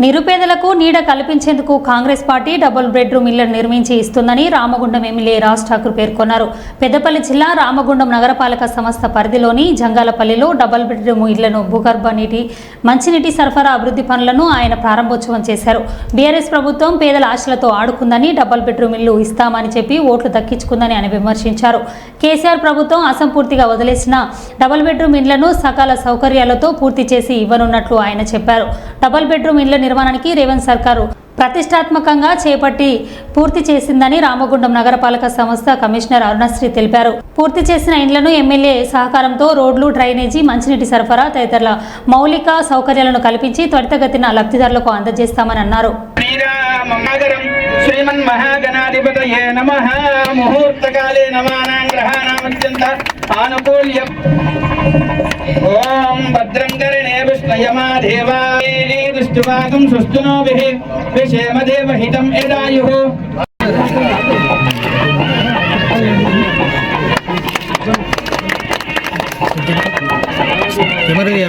నిరుపేదలకు నీడ కల్పించేందుకు కాంగ్రెస్ పార్టీ డబుల్ బెడ్రూమ్ ఇళ్ళను నిర్మించి ఇస్తుందని రామగుండం ఎమ్మెల్యే రాజ్ ఠాకూర్ పేర్కొన్నారు. పెద్దపల్లి జిల్లా రామగుండం నగరపాలక సంస్థ పరిధిలోని జంగాలపల్లిలో డబుల్ బెడ్రూమ్ ఇళ్ళను భూగర్భ నీటి మంచినీటి సరఫరా అభివృద్ధి పనులను ఆయన ప్రారంభోత్సవం చేశారు. బీఆర్ఎస్ ప్రభుత్వం పేదల ఆశలతో ఆడుకుందని డబుల్ బెడ్రూమ్ ఇల్లు ఇస్తామని చెప్పి ఓట్లు దక్కించుకుందని ఆయన విమర్శించారు. కేసీఆర్ ప్రభుత్వం అసంపూర్తిగా వదిలేసిన డబుల్ బెడ్రూమ్ ఇళ్ళను సకాల సౌకర్యాలతో పూర్తి చేసి ఇవ్వనున్నట్లు ఆయన చెప్పారు. డబుల్ బెడ్రూమ్ ఇళ్ళను నిర్మాణానికి రేవంత్ సర్కారు ప్రతిష్టాత్మకంగా చేపట్టి పూర్తి చేసిందని రామగుండం నగరపాలక సంస్థ కమిషనర్ అరుణశ్రీ తెలిపారు. పూర్తి చేసిన ఇండ్లను ఎమ్మెల్యే సహకారంతో రోడ్లు డ్రైనేజీ మంచినీటి సరఫరా తదితరుల మౌలిక సౌకర్యాలను కల్పించి త్వరితగతిన లబ్ధిదారులకు అందజేస్తామని అన్నారు. ఆనుకూల్య. ओम भद्रं कर्णेभिष्णयमा देवाये दुष्टुवागं सुष्टुनोभिः विषेम देवहितं यदायुः Kemarin ya,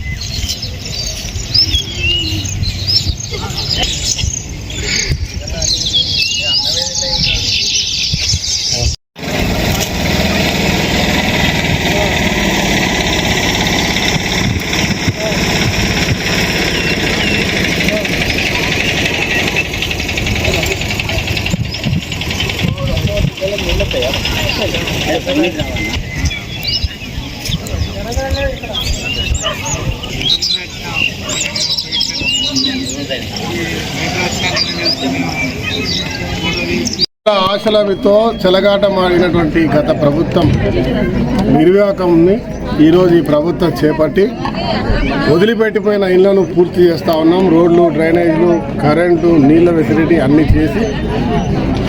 ఆశలతో చెలగాటమాడినటువంటి గత ప్రభుత్వం నిర్వాహకంని ఈరోజు ఈ ప్రభుత్వం చేపట్టి వదిలిపెట్టిపోయిన ఇళ్ళను పూర్తి చేస్తూ ఉన్నాం. రోడ్లు డ్రైనేజీలు కరెంటు నీళ్ళ ఫెసిలిటీ అన్నీ చేసి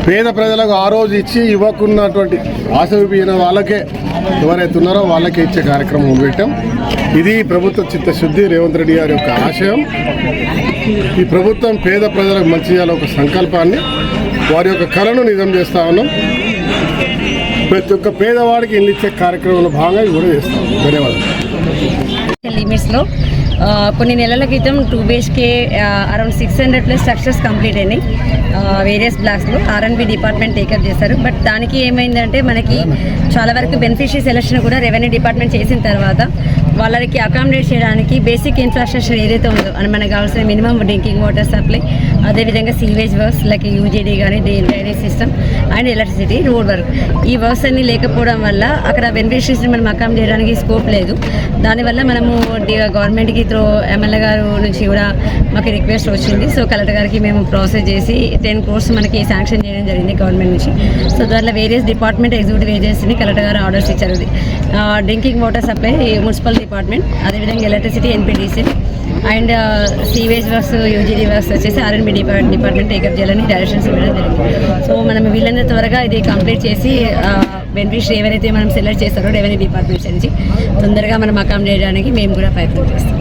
పేద ప్రజలకు ఆ రోజు ఇచ్చి ఇవ్వకున్నటువంటి ఆశ విపిన వాళ్ళకే ఎవరైతే ఉన్నారో వాళ్ళకే ఇచ్చే కార్యక్రమం మొదలుపెట్టాం. ఇది ప్రభుత్వ చిత్తశుద్ధి రేవంత్ రెడ్డి గారి యొక్క ఆశయం. ఈ ప్రభుత్వం పేద ప్రజలకు మంచి చేయాలి ఒక సంకల్పాన్ని వారి యొక్క కళను నిజం చేస్తా ఉన్నాం. ప్రతి ఒక్క పేదవాడికి ఇల్లు ఇచ్చే కార్యక్రమంలో భాగంగా ఇది కూడా చేస్తాం ధన్యవాదాలు. కొన్ని నెలల క్రితం two BHK around six hundred plus structures complete అయినాయి. Various బ్లాక్స్లో R N B department take up చేశారు. బట్ దానికి ఏమైందంటే మనకి చాలా వరకు బెనిఫిషరీ సెలక్షన్ కూడా రెవెన్యూ డిపార్ట్మెంట్ చేసిన తర్వాత వాళ్ళకి అకామిడేట్ చేయడానికి బేసిక్ ఇన్ఫ్రాస్ట్రక్చర్ ఏదైతే ఉందో అని మనకు కావాల్సిన మినిమం డ్రింకింగ్ వాటర్ సప్లై అదేవిధంగా సీవేజ్ వర్క్స్ లైక్ యూజీడీ కానీ drainage system and electricity road work ఈ వర్క్స్ అన్ని లేకపోవడం వల్ల అక్కడ బెనిఫిషరీస్ని మనం అకామిడేట్ చేయడానికి స్కోప్ లేదు. దానివల్ల మనము గవర్నమెంట్కి త్రో ఎమ్మెల్యే గారు నుంచి కూడా మాకు రిక్వెస్ట్ వచ్చింది. సో కలెక్టర్ గారికి మేము ప్రాసెస్ చేసి టెన్ క్రోర్స్ మనకి శాంక్షన్ చేయడం జరిగింది గవర్నమెంట్ నుంచి. సో దాంట్లో వేరియస్ డిపార్ట్మెంట్ ఎగ్జిక్యూటివ్ ఏజెన్సీని కలెక్టర్ గారు ఆర్డర్స్ ఇచ్చారు drinking water supply municipal department అదేవిధంగా electricity NPDC and sewage works UGD works వచ్చేసి R N B department department take up చేయాలని డైరెక్షన్స్ ఇవ్వడం జరిగింది. సో మనం వీళ్ళందరూ త్వరగా ఇది కంప్లీట్ చేసి బెనిఫిషరీ ఎవరైతే మనం సెలెక్ట్ చేస్తారో రెవెన్యూ డిపార్ట్మెంట్స్ నుంచి తొందరగా మనం అకామిడేట్ చేయడానికి మేము కూడా ప్రయత్నం చేస్తాం.